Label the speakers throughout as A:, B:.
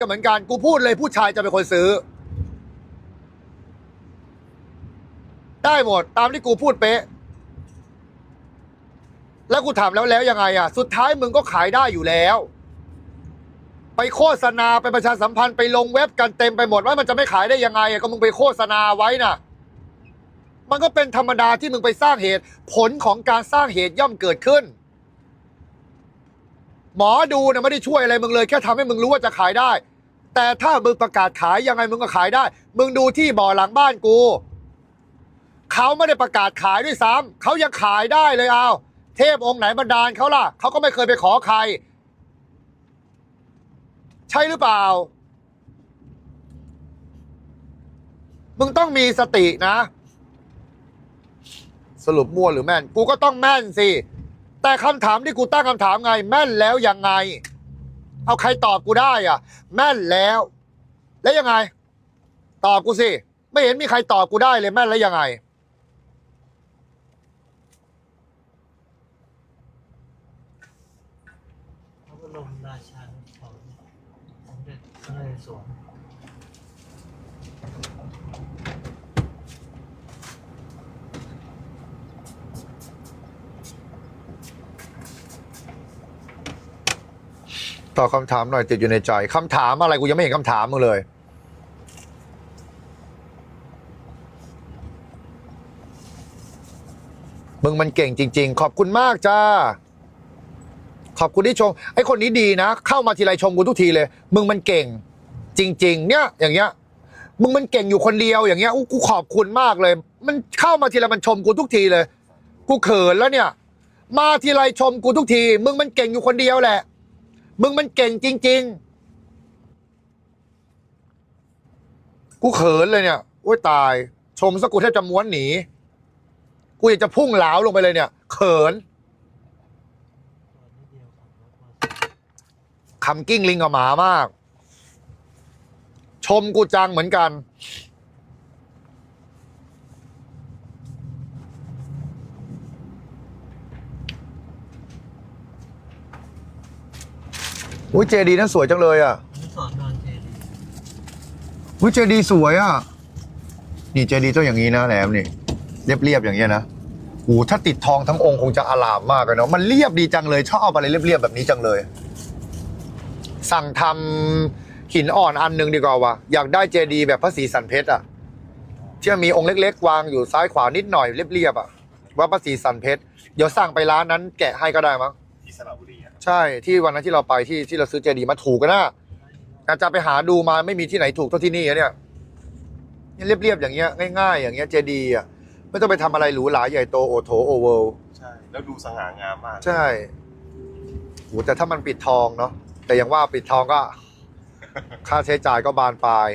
A: ก็เหมือนกันกูพูดเลยผู้ชายจะเป็นคนซื้อ ได้หมดตามที่กูพูดเป๊ะ แล้วกูถามแล้วแล้วยังไงอะ สุดท้ายมึงก็ขายได้อยู่แล้ว ไปโฆษณาไปประชาสัมพันธ์ไปลงเว็บกันเต็มไปหมดว่ามันจะไม่ขายได้ยังไงอะก็มึงไปโฆษณาไว้น่ะ มันก็เป็นธรรมดาที่มึงไปสร้างเหตุ ผลของการสร้างเหตุย่อมเกิดขึ้น หมอดูเนี่ยไม่ได้ช่วยอะไรมึงเลยแค่ทำให้มึงรู้ว่าจะขายได้ แต่ถ้ามึงประกาศขายยังไงมึงก็ขายได้ มึงดูที่บ่อหลังบ้านกูเขาไม่ได้ประกาศขายด้วยซ้ำเขายังขายได้เลยเอาเทพองค์ไหนบันดาลเขาล่ะเขาก็ไม่เคยไปขอใคร ใช่หรือเปล่า มึงต้องมีสตินะ สรุปมั่วหรือแม่น กูก็ต้องแม่นสิ แต่คำถามที่กูตั้งคำถามไง แม่นแล้วยังไง เอาใครตอบกูได้อะ แม่นแล้ว แล้วยังไง ตอบกูสิ ไม่เห็นมีใครตอบกูได้เลยแม่นแล้วยังไง
B: พระบรมราชานุเคราะห์สมเด็จพระนเรศวร
A: ตอบคำถามหน่อยติดอยู่ในใจคำถามอะไรกูยังไม่เห็นคำถามมึงเลย มึงมันเก่งจริง ๆ ขอบคุณมากจ้า ขอบคุณที่ชม ไอ้คนนี้ดีนะ เข้ามาทีไรชมกูทุกทีเลย มึงมันเก่ง จริง ๆ เนี่ย อย่างเงี้ย มึงมันเก่งอยู่คนเดียวอย่างเงี้ยอู้กูขอบคุณมากเลย มันเข้ามาทีไรมันชมกูทุกทีเลย กูเขินแล้วเนี่ย มาทีไรชมกูทุกที มึงมันเก่งอยู่คนเดียวแหละ มึงมันเก่งจริง ๆ กูเขินเลยเนี่ยโอ้ยตาย ชมสกกูแทบจะม้วนหนี กูอยากจะพุ่งเหลาลงไปเลยเนี่ย เขินคำกิ้งลิงกับหมามาก ชมกูจังเหมือนกัน อุ้ยเจดีนั้นสวยจังเลยอะ
B: อนุสรณ์นอนเจดีย์
A: อุ้ยเจดีสวยอะ นี่เจดีต้องอย่างนี้นะแหลมนี่เรียบๆอย่างเงี้ยนะโอ้ถ้าติดทองทั้งองค์คงจะอลามมากเลยเนาะมันเรียบดีจังเลยชอบอะไรเรียบๆแบบนี้จังเลย สั่งทำหินอ่อนอันหนึ่งดีกว่าวะอยากได้เจดีแบบพระศรีสันเพชรอะที่มีองค์เล็ก ๆ วางอยู่ซ้ายขวานิดหน่อยเรียบๆอะว่าพระศรีสันเพชรเดี๋ยวสั่งไปร้านนั้นแกะให้ก็ได้มั้ง
C: ที่สระบุรีอะ
A: ใช่ที่วันนั้นที่เราไปที่ที่เราซื้อเจดีมาถูกกันนะอาจจะไปหาดูมาไม่มีที่ไหนถูกเท่าที่นี่อะเนี่ยเนี่ยเรียบๆอย่างเงี้ยง่ายๆ อย่างเงี้ยเจดีอะไม่ต้องไปทำอะไรหรูหราใหญ่โตโอโถโอเวล
C: ใช่ แล้วดูสง่างามมาก
A: ใช่โหแต่ถ้ามันปิดทองเนาะแต่อย่างว่าปิดทองก็ ค่าใช้จ่ายก็บานปลาย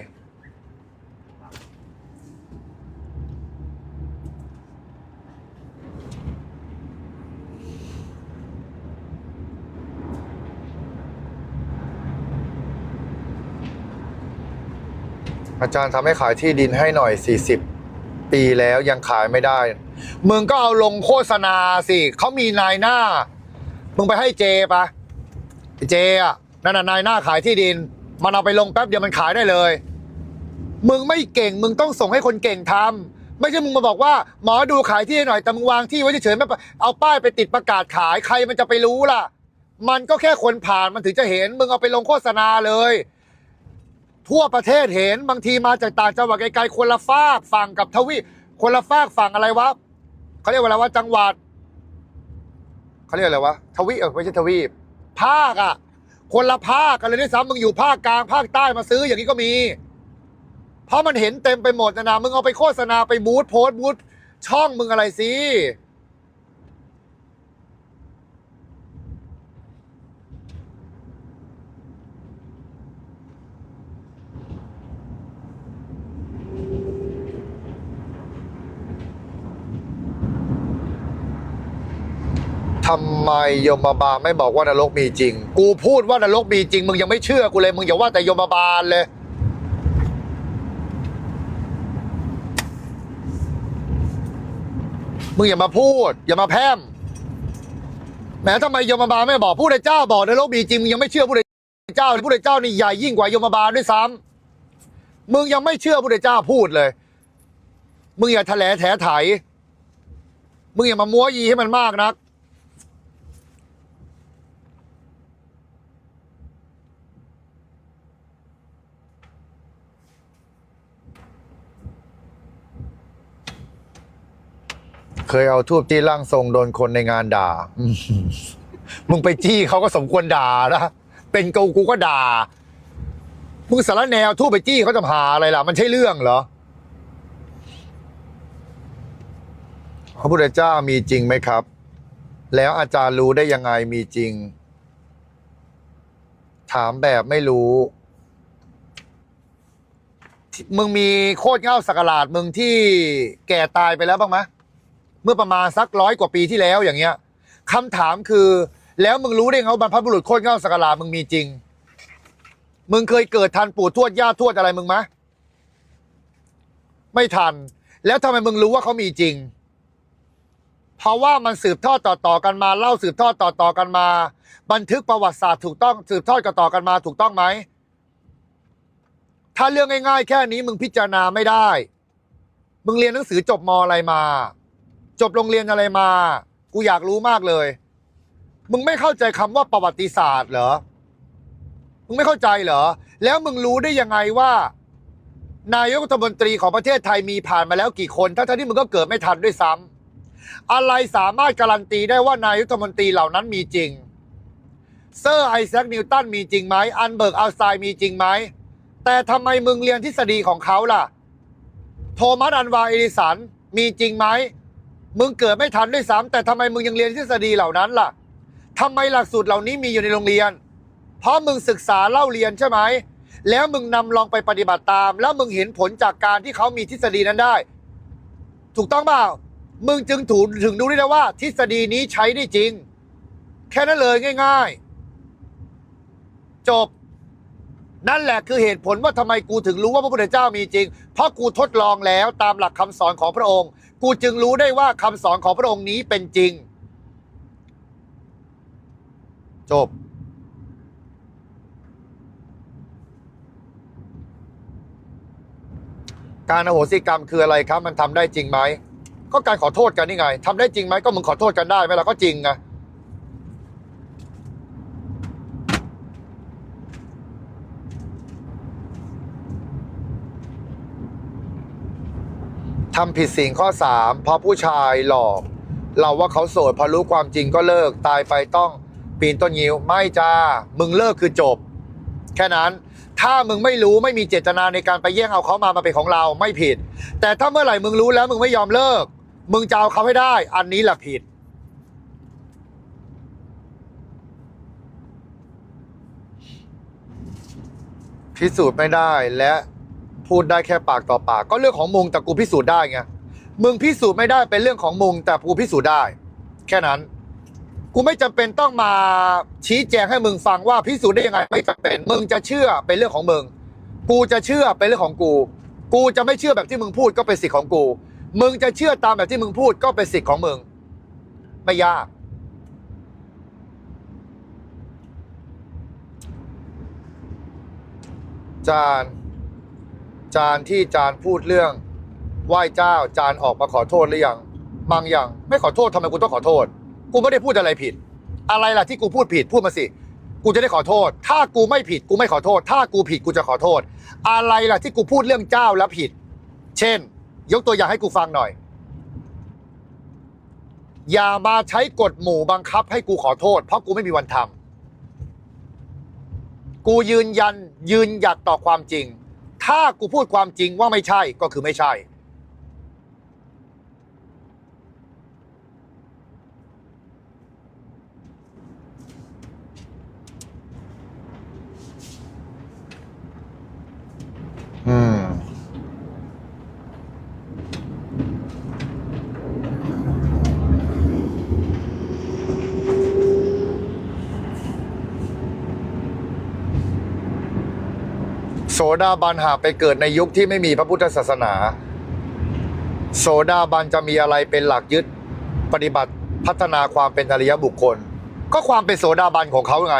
A: อาจารย์ทำให้ขายที่ดินให้หน่อย 40 ปีแล้วยังขายไม่ได้ มึงก็เอาลงโฆษณาสิเขามีนายหน้า มึงไปให้เจปะไอ้เจอะนั่นน่ะนายหน้าขายที่ดิน มันเอาไปลงแป๊บเดียวมันขายได้เลย มึงไม่เก่งมึงต้องส่งให้คนเก่งทำไม่ใช่มึงมาบอกว่าหมอดูขายที่หน่อยแต่มึงวางที่ไว้เฉยๆไม่เอาป้ายไปติดประกาศขายใครมันจะไปรู้ล่ะ มันก็แค่คนผ่านมันถึงจะเห็นมึงเอาไปลงโฆษณาเลย ทั่วประเทศเห็นบางทีมาจากต่างจังหวัดไกลๆคนละฝากฝั่งกับทวีปคนละฝากฝั่งอะไรวะเขาเรียกว่าอะไรวะจังหวัดเขาเรียกอะไรวะทวีปเออไม่ใช่ทวีปภาคอะ คนละภาคกันเลยด้วยซ้ำมึงอยู่ภาคกลางภาคใต้มาซื้ออย่างนี้ก็มี เพราะมันเห็นเต็มไปหมดนะนะมึงเอาไปโฆษณาไปบูธโพสต์บูธช่องมึงอะไรสิ ทำไมโยมบาลไม่บอกว่านรกมีจริง กูพูดว่านรกมีจริง มึงยังไม่เชื่อกูเลย มึงอย่าว่าแต่โยมบาลเลย มึงอย่ามาพูด อย่ามาแพร่มแหมทำไมโยมบาลไม่บอกผู้ใดเจ้าบอกนรกมีจริงมึงยังไม่เชื่อผู้ใดเจ้าพระพุทธเจ้านี่ใหญ่ยิ่งกว่ายมบาลด้วยซ้ำมึงยังไม่เชื่อพระพุทธเจ้าพูดเลย มึงอย่าแถลแถไถมึงอย่ามามัวยีให้มันมากนัก เคยเอาทูบจี้ร่างทรงโดนคนในงานด่ามมึงไปจี้เขาก็สมควรด่านะเป็นกูกูก็ด่า มึงสารแนวทูบไปจี้เขาจะหาอะไรล่ะ มันใช่เรื่องเหรอ พระพุทธเจ้ามีจริงไหมครับ แล้วอาจารย์รู้ได้ยังไงมีจริง ถามแบบไม่รู้มึงมีโคตรเง่าสักหลาดมึงที่แก่ตายไปแล้วบ้างไหม เมื่อประมาณสักร้อยกว่าปีที่แล้วอย่างเงี้ยคำถามคือ แล้วมึงรู้ได้ไงว่าบรรพบุรุษโคตรเง่าสักลามึงมีจริง มึงเคยเกิดทันปู่ทวดย่าทวดอะไรมึงไหมไม่ทัน แล้วทำไมมึงรู้ว่าเขามีจริง เพราะว่ามันสืบทอดต่อๆกันมาเล่าสืบทอดต่อๆกันมา บันทึกประวัติศาสตร์ถูกต้องสืบทอดกันต่อกันมาถูกต้องไหมถ้าเรื่องง่ายๆ แค่นี้มึงพิจารณาไม่ได้ มึงเรียนหนังสือจบมอะไรมา จบโรงเรียนอะไรมา กูอยากรู้มากเลย มึงไม่เข้าใจคำว่าประวัติศาสตร์เหรอ มึงไม่เข้าใจเหรอ แล้วมึงรู้ได้ยังไงว่า นายกรัฐมนตรีของประเทศไทยมีผ่านมาแล้วกี่คนทั้งๆที่มึงก็เกิดไม่ทันด้วยซ้ำอะไรสามารถการันตีได้ว่านายกรัฐมนตรีเหล่านั้นมีจริง เซอร์ไอแซคนิวตันมีจริงไหมอันเบิร์กอัลไซมีจริงไหมแต่ทำไมมึงเรียนทฤษฎีของเขาล่ะ โทมัสอันวาเอดิสันมีจริงไหม มึงเกิดไม่ทันด้วยซ้ำแต่ทำไมมึงยังเรียนทฤษฎีเหล่านั้นล่ะทำไมหลักสูตรเหล่านี้มีอยู่ในโรงเรียน เพราะมึงศึกษาเล่าเรียนใช่ไหม แล้วมึงนำลองไปปฏิบัติตาม แล้วมึงเห็นผลจากการที่เขามีทฤษฎีนั้นได้ ถูกต้องเปล่า มึงจึงถูถึงรู้ได้แล้วว่า ทฤษฎีนี้ใช้ได้จริง แค่นั้นเลยง่าย ๆ จบ นั่นแหละคือเหตุผลว่าทำไมกูถึงรู้ว่าพระพุทธเจ้ามีจริง เพราะกูทดลองแล้วตามหลักคำสอนของพระองค์ กูจึงรู้ได้ว่าคำสอนของพระองค์นี้เป็นจริง จบ การอโหสิกรรมคืออะไรครับ มันทำได้จริงไหม ก็การขอโทษกันนี่ไงทำได้จริงไหมก็มึงขอโทษกันได้ไหมล่ะก็จริงไง ทำผิดสิ่งข้อสามเพราะผู้ชายหลอก เราว่าเขาโสดพอรู้ความจริงก็เลิกตายไปต้องปีนต้นงิ้วไม่จ้า มึงเลิกคือจบ แค่นั้นถ้ามึงไม่รู้ไม่มีเจตนาในการไปแย่งเอาเขามามาเป็นของเราไม่ผิด แต่ถ้าเมื่อไหร่มึงรู้แล้วมึงไม่ยอมเลิก มึงจะเอาเขาให้ได้ อันนี้แหละผิด พิสูจน์ไม่ได้และ พูดได้แค่ปากต่อปาก ก็เรื่องของมึงแต่กูพิสูจน์ได้ไงมึงพิสูจน์ไม่ได้เป็นเรื่องของมึงแต่กูพิสูจน์ได้ แค่นั้น กูไม่จำเป็นต้องมาชี้แจงให้มึงฟังว่าพิสูจน์ได้ยังไงไม่จำเป็น มึงจะเชื่อเป็นเรื่องของมึง กูจะเชื่อเป็นเรื่องของกู กูจะไม่เชื่อแบบที่มึงพูดก็เป็นสิทธิ์ของกู มึงจะเชื่อตามแบบที่มึงพูดก็เป็นสิทธิ์ของมึง ไม่ยากจาน จานที่จานพูดเรื่องไหว้เจ้าจานออกมาขอโทษหรือยังบางอย่างไม่ขอโทษทำไมกูต้องขอโทษ กูไม่ได้พูดอะไรผิด อะไรล่ะที่กูพูดผิดพูดมาสิ กูจะได้ขอโทษ ถ้ากูไม่ผิดกูไม่ขอโทษ ถ้ากูผิดกูจะขอโทษ อะไรล่ะที่กูพูดเรื่องเจ้าแล้วผิด เช่น ยกตัวอย่างให้กูฟังหน่อย อย่ามาใช้กฎหมู่บังคับให้กูขอโทษ เพราะกูไม่มีวันทำกูยืนยันยืนหยัดต่อความจริง ถ้ากูพูดความจริงว่าไม่ใช่ก็คือไม่ใช่ ดาบันหากไปเกิดในยุคที่ไม่มีพระพุทธศาสนา โสดาบันจะมีอะไรเป็นหลักยึดปฏิบัติพัฒนาความเป็นอริยบุคคล ก็ความเป็นโสดาบันของเขาไง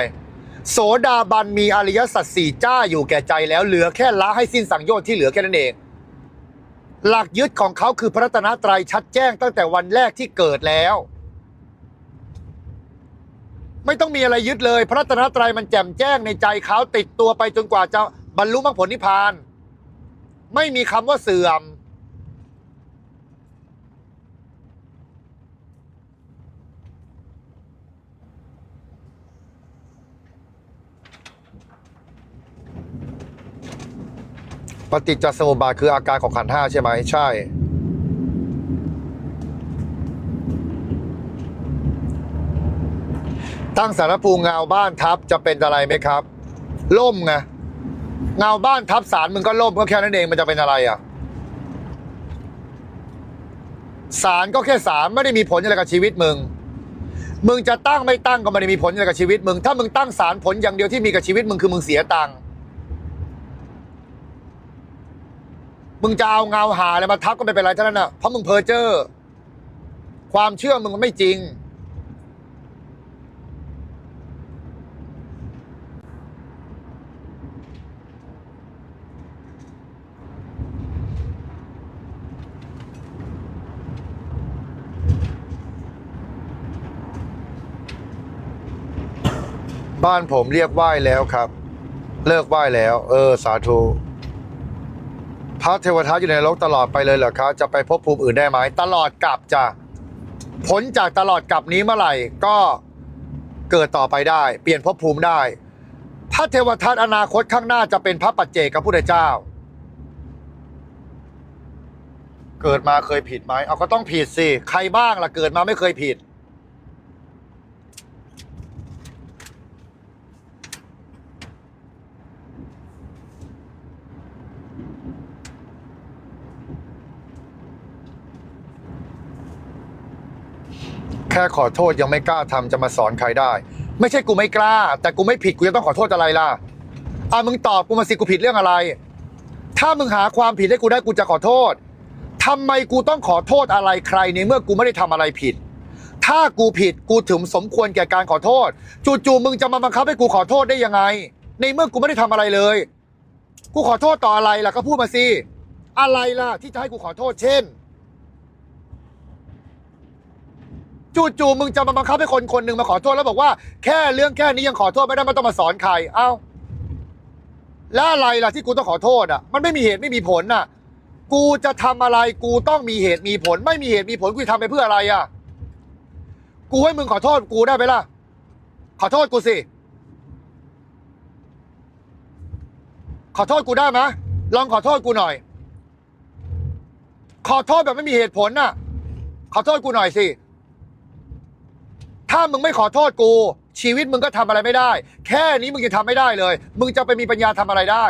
A: โสดาบันมีอริยสัจสี่จ้าอยู่แก่ใจแล้วเหลือแค่ละให้สิ้นสังโยชน์ที่เหลือแค่นั้นเอง หลักยึดของเขาคือพระรัตนตรัยชัดแจ้งตั้งแต่วันแรกที่เกิดแล้ว ไม่ต้องมีอะไรยึดเลย พระรัตนตรัยมันแจ่มแจ้งในใจเขาติดตัวไปจนกว่าจะ รรลุมรรคผลนิพพาน ไม่มีคำว่าเสื่อม ปฏิจจสมุปบาทคืออาการของขันธ์ห้าใช่ไหมใช่ ตั้งสารภูเงาบ้านทับจะเป็นอะไรไหมครับ ล่มไง เงาบ้านทับสารมึงก็ล่มก็แค่นั้นเองมันจะเป็นอะไรอะสารก็แค่สารไม่ได้มีผลอะไรกับชีวิตมึง มึงจะตั้งไม่ตั้งก็ไม่ได้มีผลอะไรกับชีวิตมึง ถ้ามึงตั้งสารผลอย่างเดียวที่มีกับชีวิตมึงคือมึงเสียตังค์มึงจะเอาเงาหาอะไรมาทับก็ไม่เป็นไรเท่านั้นน่ะเพราะมึงเพอเจ้อความเชื่อมึงมันไม่จริง บ้านผมเรียกไหว้แล้วครับ เลิกไหว้แล้ว เออ สาธุพระเทวทัตอยู่ในนรกตลอดไปเลยเหรอครับจะไปพบภูมิอื่นได้ไหมตลอดกลับจะพ้นจากตลอดกลับนี้เมื่อไหร่ก็เกิดต่อไปได้ เปลี่ยนภพภูมิได้ พระเทวทัตอนาคตข้างหน้าจะเป็นพระปัจเจกพระพุทธเจ้า เกิดมาเคยผิดไหมเอาก็ต้องผิดสิ ใครบ้างล่ะเกิดมาไม่เคยผิด แค่ขอโทษยังไม่กล้าทำจะมาสอนใครได้ ไม่ใช่กูไม่กล้า แต่กูไม่ผิดกูจะต้องขอโทษอะไรล่ะอะมึงตอบกูมาสิกูผิดเรื่องอะไร ถ้ามึงหาความผิดให้กูได้กูจะขอโทษทำไมกูต้องขอโทษอะไรใครในเมื่อกูไม่ได้ทำอะไรผิด ถ้ากูผิดกูถึงสมควรแก่การขอโทษ จู่ๆมึงจะมาบังคับให้กูขอโทษได้ยังไง ในเมื่อกูไม่ได้ทำอะไรเลย กูขอโทษต่ออะไรล่ะก็พูดมาสิอะไรล่ะที่จะให้กูขอโทษเช่น จู่ๆมึงจะมาบังคับให้คนคนหนึ่งมาขอโทษแล้วบอกว่าแค่เรื่องแค่นี้ยังขอโทษไม่ได้มันต้องมาสอนใคร เอ้าแล้วอะไรล่ะที่กูต้องขอโทษอะ มันไม่มีเหตุไม่มีผลน่ะ กูจะทำอะไรกูต้องมีเหตุมีผล ไม่มีเหตุมีผลกูจะทำไปเพื่ออะไรอะ กูให้มึงขอโทษกูได้ไหมล่ะ ขอโทษกูสิ ขอโทษกูได้ไหมลองขอโทษกูหน่อย ขอโทษแบบไม่มีเหตุผลน่ะ ขอโทษกูหน่อยสิ ถ้ามึงไม่ขอโทษกู ชีวิตมึงก็ทำอะไรไม่ได้ แค่นี้มึงจะทำไม่ได้เลย มึงจะไปมีปัญญาทำอะไรได้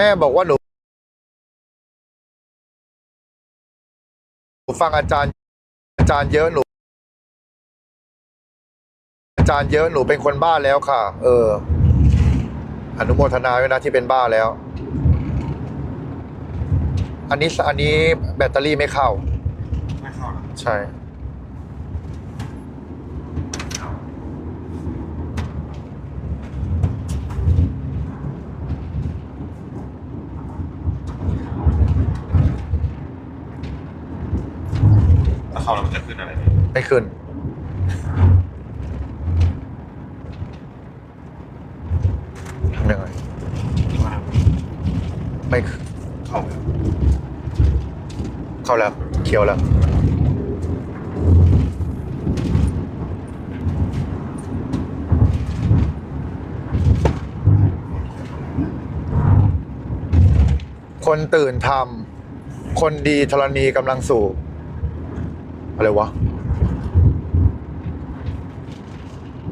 A: แม่บอกว่าหนูหนูฟังอาจารย์ อาจารย์เยอะหนู อาจารย์เยอะหนูเป็นคนบ้าแล้วค่ะ เออ อนุโมทนาด้วยนะที่เป็นบ้าแล้ว อันนี้อันนี้แบตเตอรี่ไม่เข้า
C: ไม่เข้าหรอ
A: ใช่
C: ถ้าเข้าแล้วมันจะขึ้นอะไร
A: ไม่ขึ้น ทำยังไงไม่ขึ้น
C: เข้าแล้ว
A: เข้าแล้ว เขียวแล้ว คนตื่นทำ คนดีธรณีกำลังสู่ อะไรวะ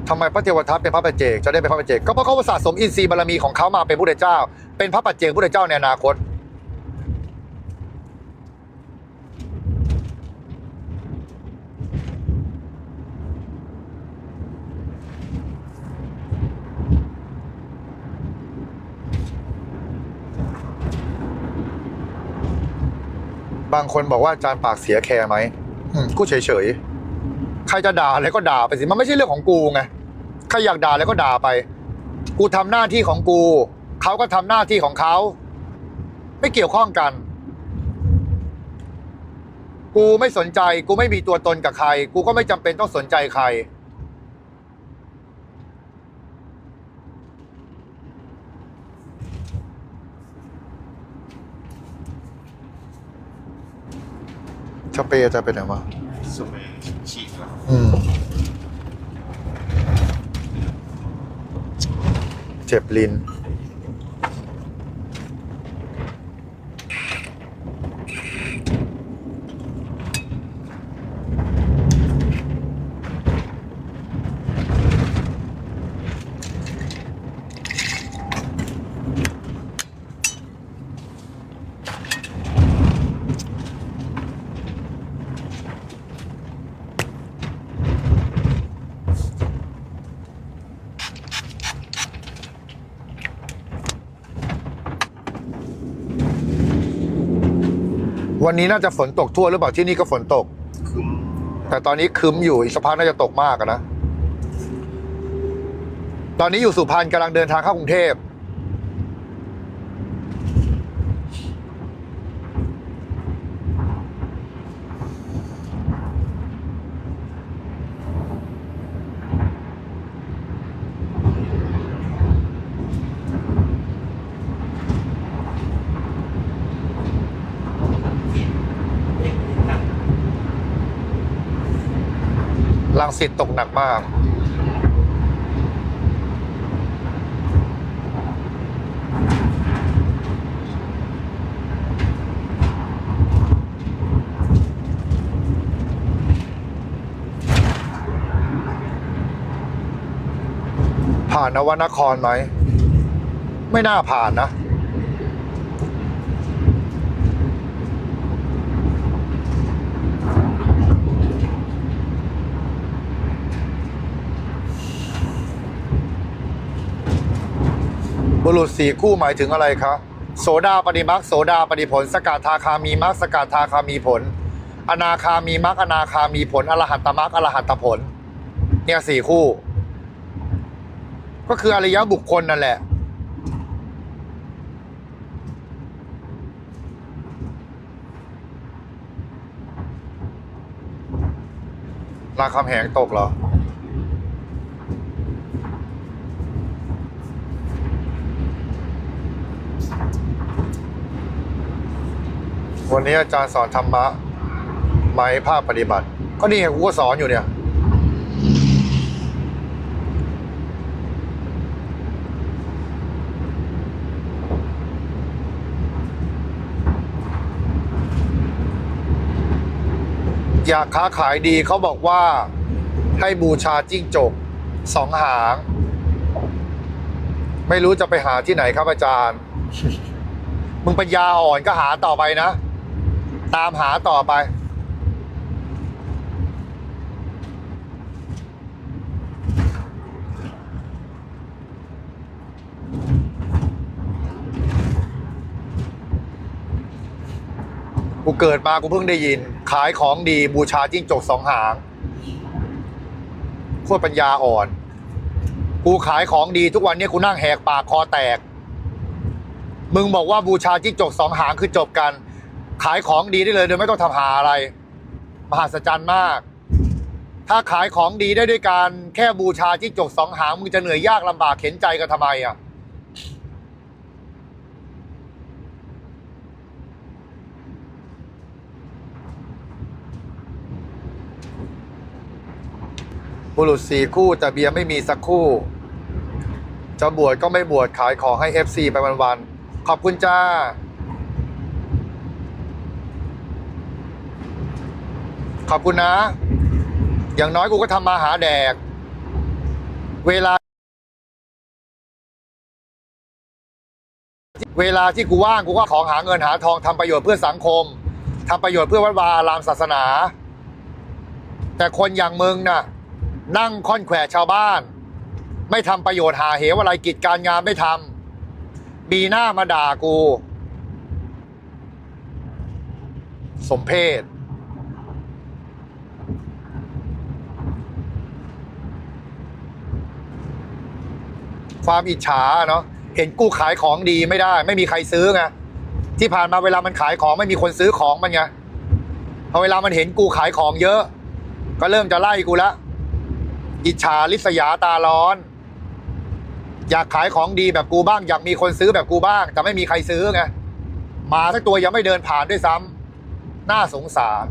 A: ทำไมพระเทวทัตเป็นพระปัจเจกจะได้เป็นพระปัจเจกก็เพราะเขาสะสมอินทรีย์บารมีของเขามาเป็นพุทธเจ้า เป็นพระปัจเจกพุทธเจ้าในอนาคต บางคนบอกว่าอาจารย์ปากเสียแคร์ไหม กูเฉยๆ ใครจะด่าอะไรก็ด่าไปสิ มันไม่ใช่เรื่องของกูไง ใครอยากด่าอะไรก็ด่าไป กูทำหน้าที่ของกู เขาก็ทำหน้าที่ของเขา ไม่เกี่ยวข้องกัน กูไม่สนใจ กูไม่มีตัวตนกับใคร กูก็ไม่จำเป็นต้องสนใจใคร ช เปย์จะเป็นไงวะ
C: สเปรย์ฉีดแล้ว
A: อืม เจ็บลิ้น วันนี้น่าจะฝนตกทั่วหรือเปล่าที่นี่ก็ฝนตก
C: คือ
A: แต่ตอนนี้คึมอยู่อีกสักพักน่าจะตกมากอะนะ ตอนนี้อยู่สุพรรณกำลังเดินทางเข้ากรุงเทพ
B: เด็กหนัก
A: ลัง สิตตกหนักมากผ่านนวนครไหม ไม่น่าผ่านนะ บุรุษสี่คู่หมายถึงอะไรคะโสดาปฏิมักโสดาปฏิผล สกัดทาคามีมักสกัดทาคามีผล อนาคามีมักอนาคามีผล อรหัตตมักอรหัตตผล เนี่ยสี่คู่ ก็คืออริยบุคคลนั่นแหละรามคำแหงตกเหรอ วันนี้อาจารย์สอนธรรมะไหมภาคปฏิบัติ ก็นี่ไงกูก็สอนอยู่เนี่ย อยากค้าขายดีเขาบอกว่าให้บูชาจิ้งจกสองหาง ไม่รู้จะไปหาที่ไหนครับอาจารย์ มึงปัญญาอ่อนก็หาต่อไปนะ ตามหาต่อไป กูเกิดมากูเพิ่งได้ยิน ขายของดีบูชาจิ้งจกสองหางโคตรปัญญาอ่อน กูขายของดีทุกวันนี้กูนั่งแหกปากคอแตก มึงบอกว่าบูชาจิ้งจกสองหางคือจบกัน ขายของดีได้เลยโดยไม่ต้องทำหาอะไร มหัศจรรย์มาก ถ้าขายของดีได้ด้วยการแค่บูชาจิ้งจกสองหางมึงจะเหนื่อยยากลำบากเข็นใจกันทำไมอะบุรุษสี่คู่แต่เบียร์ไม่มีสักคู่ จะบวชก็ไม่บวชขายของให้ FC ไปวันๆขอบคุณจ้า ขอบคุณนะ อย่างน้อยกูก็ทำมาหาแดก เวลา เวลาที่กูว่างกูก็ของหาเงินหาทองทำประโยชน์เพื่อสังคมทำประโยชน์เพื่อวัดวาอารามศาสนา แต่คนอย่างมึงน่ะ นั่งค่อนแขวะชาวบ้าน ไม่ทำประโยชน์หาเหวอะไรกิจการงานไม่ทำมีหน้ามาด่ากู สมเพศ ความอิจฉาเนาะเห็นกูขายของดีไม่ได้ ไม่มีใครซื้อไงที่ผ่านมาเวลามันขายของไม่มีคนซื้อของมันไงพอเวลามันเห็นกูขายของเยอะ ก็เริ่มจะไล่กูละอิจฉาริษยาตาร้อน อยากขายของดีแบบกูบ้าง อยากมีคนซื้อแบบกูบ้าง แต่ไม่มีใครซื้อไงมาสักตัวยังไม่เดินผ่านด้วยซ้ำน่าสงสาร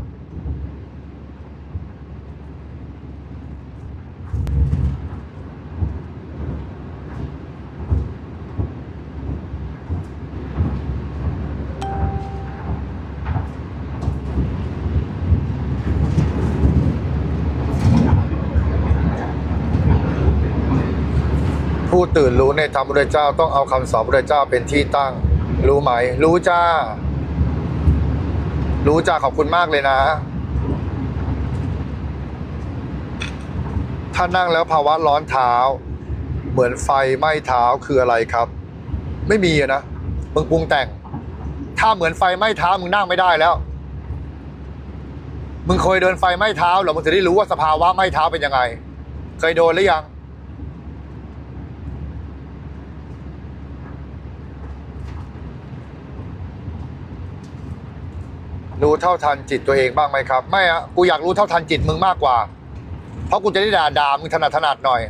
A: ผู้ตื่นรู้ในธรรมพระเจ้าต้องเอาคำสอนพระเจ้าเป็นที่ตั้ง รู้ไหม รู้จ้า รู้จ้าขอบคุณมากเลยนะ ถ้านั่งแล้วภาวะร้อนเท้า เหมือนไฟไหม้เท้าคืออะไรครับ ไม่มีนะมึงปรุงแต่ง ถ้าเหมือนไฟไหม้เท้ามึงนั่งไม่ได้แล้ว มึงเคยเดินไฟไหม้เท้าหรอมึงจะได้รู้ว่าสภาวะไหม้เท้าเป็นยังไง เคยโดนหรือยัง รู้เท่าทันจิตตัวเองบ้างไหมครับ ไม่อะกูอยากรู้เท่าทันจิตมึงมากกว่า เพราะกูจะได้ด่าด่ามึงถนัดถนัดหน่อย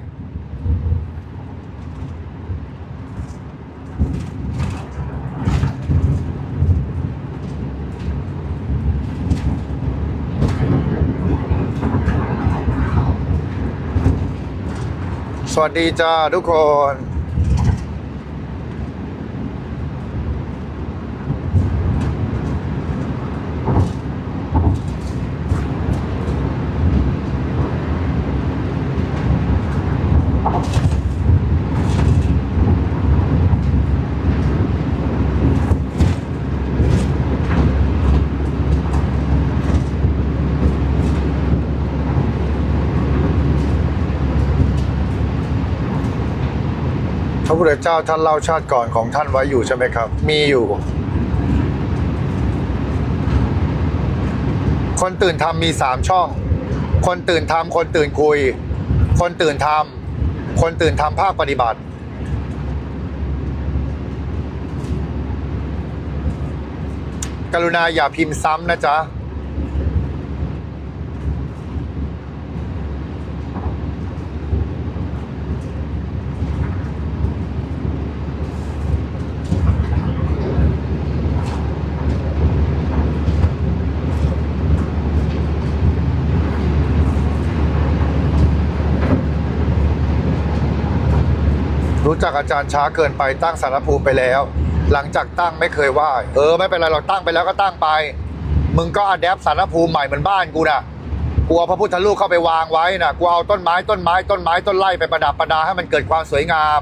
A: สวัสดีจ้าทุกคน พระพุทธเจ้าท่านเล่าชาติก่อนของท่านไว้อยู่ใช่ไหมครับ มีอยู่ คนตื่นทำมีสามช่อง คนตื่นทำคนตื่นคุย คนตื่นทำคนตื่นทำภาคปฏิบัติ กรุณาอย่าพิมพ์ซ้ำนะจ๊ะ รู้จักอาจารย์ช้าเกินไปตั้งสารภูมิไปแล้ว หลังจากตั้งไม่เคยไหวเออไม่เป็นไรเราตั้งไปแล้วก็ตั้งไป มึงก็อัดแอปสารภูมิใหม่เหมือนบ้านกูนะกูเอาพระพุทธรูปเข้าไปวางไว้นะกูเอาต้นไม้ต้นไม้ต้นไม้ต้นไร่ไปประดับประดาให้มันเกิดความสวยงาม